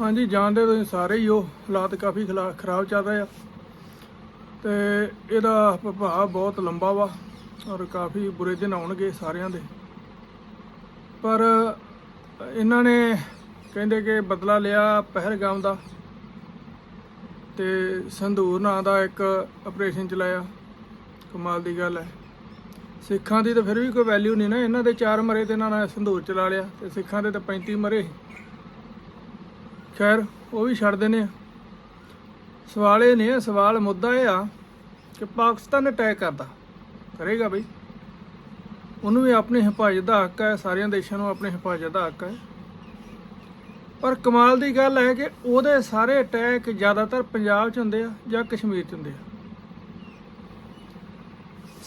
ਹਾਂਜੀ, ਜਾਣਦੇ ਤੁਸੀਂ ਸਾਰੇ ਹੀ ਹੋ। ਹਾਲਾਤ ਕਾਫੀ ਖਲਾ- ਖਰਾਬ ਚੱਲ ਰਹੇ ਆ। ਤੇ ਇਹਦਾ ਪ੍ਰਭਾਵ ਬਹੁਤ ਲੰਬਾ ਵਾ ਔਰ ਕਾਫੀ ਬੁਰੇ ਦਿਨ ਆਉਣਗੇ ਸਾਰਿਆਂ ਦੇ। ਪਰ ਇਹਨਾਂ ਨੇ ਕਹਿੰਦੇ ਕਿ ਬਦਲਾ ਲਿਆ ਪਹਿਲਗਾਮ ਦਾ ਤੇ ਸੰਧੂਰ ਨਾਂ ਦਾ ਇੱਕ ਆਪਰੇਸ਼ਨ ਚਲਾਇਆ। ਕਮਾਲ ਦੀ ਗੱਲ ਹੈ। ਸਿੱਖਾਂ ਦੀ ਤਾਂ ਫਿਰ ਵੀ ਕੋਈ ਵੈਲਿਊ ਨਹੀਂ ਨਾ। ਇਹਨਾਂ ਦੇ ਚਾਰ ਮਰੇ ਤੇ ਇਹਨਾਂ ਨੇ ਸੰਧੂਰ ਚਲਾ ਲਿਆ ਤੇ ਸਿੱਖਾਂ ਦੇ ਤਾਂ 35 ਮਰੇ। ਖੈਰ, ਉਹ ਵੀ ਛੱਡ ਦੇਣੇ ਸਵਾਲ ਇਹ ਨਹੀਂ ਹੈ ਸਵਾਲ ਮੁੱਦਾ ਇਹ ਆ ਕਿ ਪਾਕਿਸਤਾਨ ਅਟੈਕ ਕਰਦਾ। ਕਰੇਗਾ ਬਈ। ਉਹਨੂੰ ਵੀ ਆਪਣੀ ਹਿਫਾਜ਼ਤ ਦਾ ਹੱਕ ਹੈ, ਸਾਰਿਆਂ ਦੇਸ਼ਾਂ ਨੂੰ ਆਪਣੀ ਹਿਫਾਜ਼ਤ ਦਾ ਹੱਕ ਹੈ। ਪਰ ਕਮਾਲ ਦੀ ਗੱਲ ਹੈ ਕਿ ਉਹਦੇ ਸਾਰੇ ਅਟੈਕ ਜ਼ਿਆਦਾਤਰ ਪੰਜਾਬ 'ਚ ਹੁੰਦੇ ਆ ਜਾਂ ਕਸ਼ਮੀਰ 'ਚ ਹੁੰਦੇ ਆ।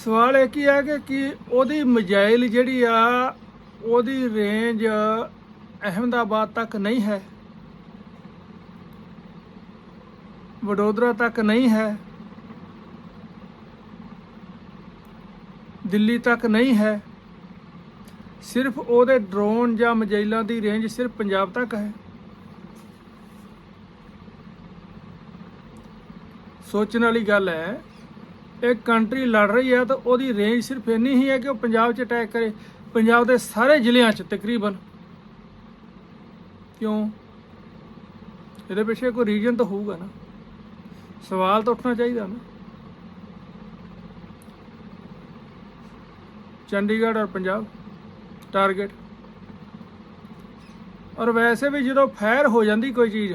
ਸਵਾਲ ਇਹ ਕੀ ਹੈ ਕਿ ਕੀ ਉਹਦੀ ਮਜਾਇਲ ਜਿਹੜੀ ਆ, ਉਹਦੀ ਰੇਂਜ ਅਹਿਮਦਾਬਾਦ ਤੱਕ ਨਹੀਂ ਹੈ। ਵਡੋਦਰਾ ਤੱਕ ਨਹੀਂ ਹੈ। ਦਿੱਲੀ ਤੱਕ ਨਹੀਂ ਹੈ। ਸਿਰਫ ਉਹਦੇ ਡਰੋਨ ਜਾਂ ਮਜਾਈਲਾਂ ਦੀ ਰੇਂਜ ਸਿਰਫ ਪੰਜਾਬ ਤੱਕ ਹੈ। ਸੋਚਣ ਵਾਲੀ ਗੱਲ ਹੈ ਇੱਕ ਕੰਟਰੀ ਲੜ ਰਹੀ ਹੈ ਤਾਂ ਉਹਦੀ ਰੇਂਜ ਸਿਰਫ ਇੰਨੀ ਹੀ ਹੈ ਕਿ ਉਹ ਪੰਜਾਬ 'ਚ ਅਟੈਕ ਕਰੇ। ਪੰਜਾਬ ਦੇ ਸਾਰੇ ਜ਼ਿਲ੍ਹਿਆਂ 'ਚ ਤਕਰੀਬਨ। ਕਿਉਂ? ਇਹਦੇ ਪਿੱਛੇ ਕੋਈ ਰੀਜਨ ਤਾਂ ਹੋਊਗਾ ਨਾ। ਸਵਾਲ ਤਾਂ ਉੱਠਣਾ ਚਾਹੀਦਾ ਨਾ। ਚੰਡੀਗੜ੍ਹ ਔਰ ਪੰਜਾਬ ਟਾਰਗੇਟ ਔਰ ਵੈਸੇ ਵੀ ਜਦੋਂ ਫਾਇਰ ਹੋ ਜਾਂਦੀ ਕੋਈ ਚੀਜ਼,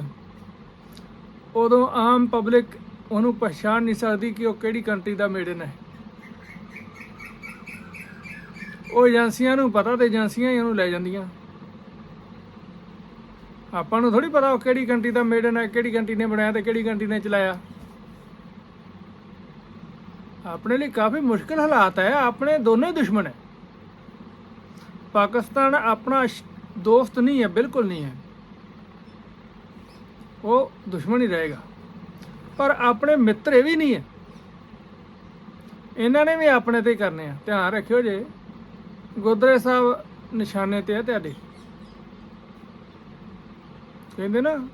ਉਦੋਂ ਆਮ ਪਬਲਿਕ ਉਹਨੂੰ ਪਛਾਣ ਨਹੀਂ ਸਕਦੀ ਕਿ ਉਹ ਕਿਹੜੀ ਕੰਟਰੀ ਦਾ ਮੇਡਨ ਹੈ। ਉਹ ਏਜੰਸੀਆਂ ਨੂੰ ਪਤਾ ਤੇ ਏਜੰਸੀਆਂ ਹੀ ਉਹਨੂੰ ਲੈ ਜਾਂਦੀਆਂ। ਆਪਾਂ ਨੂੰ ਥੋੜੀ ਪਤਾ ਉਹ ਕਿਹੜੀ ਕੰਟਰੀ ਦਾ ਮੇਡਨ ਹੈ, ਕਿਹੜੀ ਕੰਟਰੀ ਨੇ ਬਣਾਇਆ ਤੇ ਕਿਹੜੀ ਕੰਟਰੀ ਨੇ ਚਲਾਇਆ। ਆਪਣੇ ਲਈ ਕਾਫੀ ਮੁਸ਼ਕਲ ਹਾਲਾਤ ਹੈ, ਆਪਣੇ ਦੋਨੋਂ ਦੁਸ਼ਮਣ ਹੈ। ਪਾਕਿਸਤਾਨ ਆਪਣਾ ਦੋਸਤ ਨਹੀਂ ਹੈ, ਬਿਲਕੁਲ ਨਹੀਂ ਹੈ। ਉਹ ਦੁਸ਼ਮਣ ਹੀ ਰਹੇਗਾ। ਪਰ ਆਪਣੇ ਮਿੱਤਰ ਇਹ ਵੀ ਨਹੀਂ ਹੈ। ਇਹਨਾਂ ਨੇ ਵੀ ਆਪਣੇ ਤੇ ਕਰਨੇ ਆ। ਧਿਆਨ ਰੱਖਿਓ ਜੇ। ਗੁਰਦੁਆਰੇ ਸਾਹਿਬ ਨਿਸ਼ਾਨੇ ਤੇ ਹੈ ਤੁਹਾਡੇ। ਕਹਿੰਦੇ ਨਾ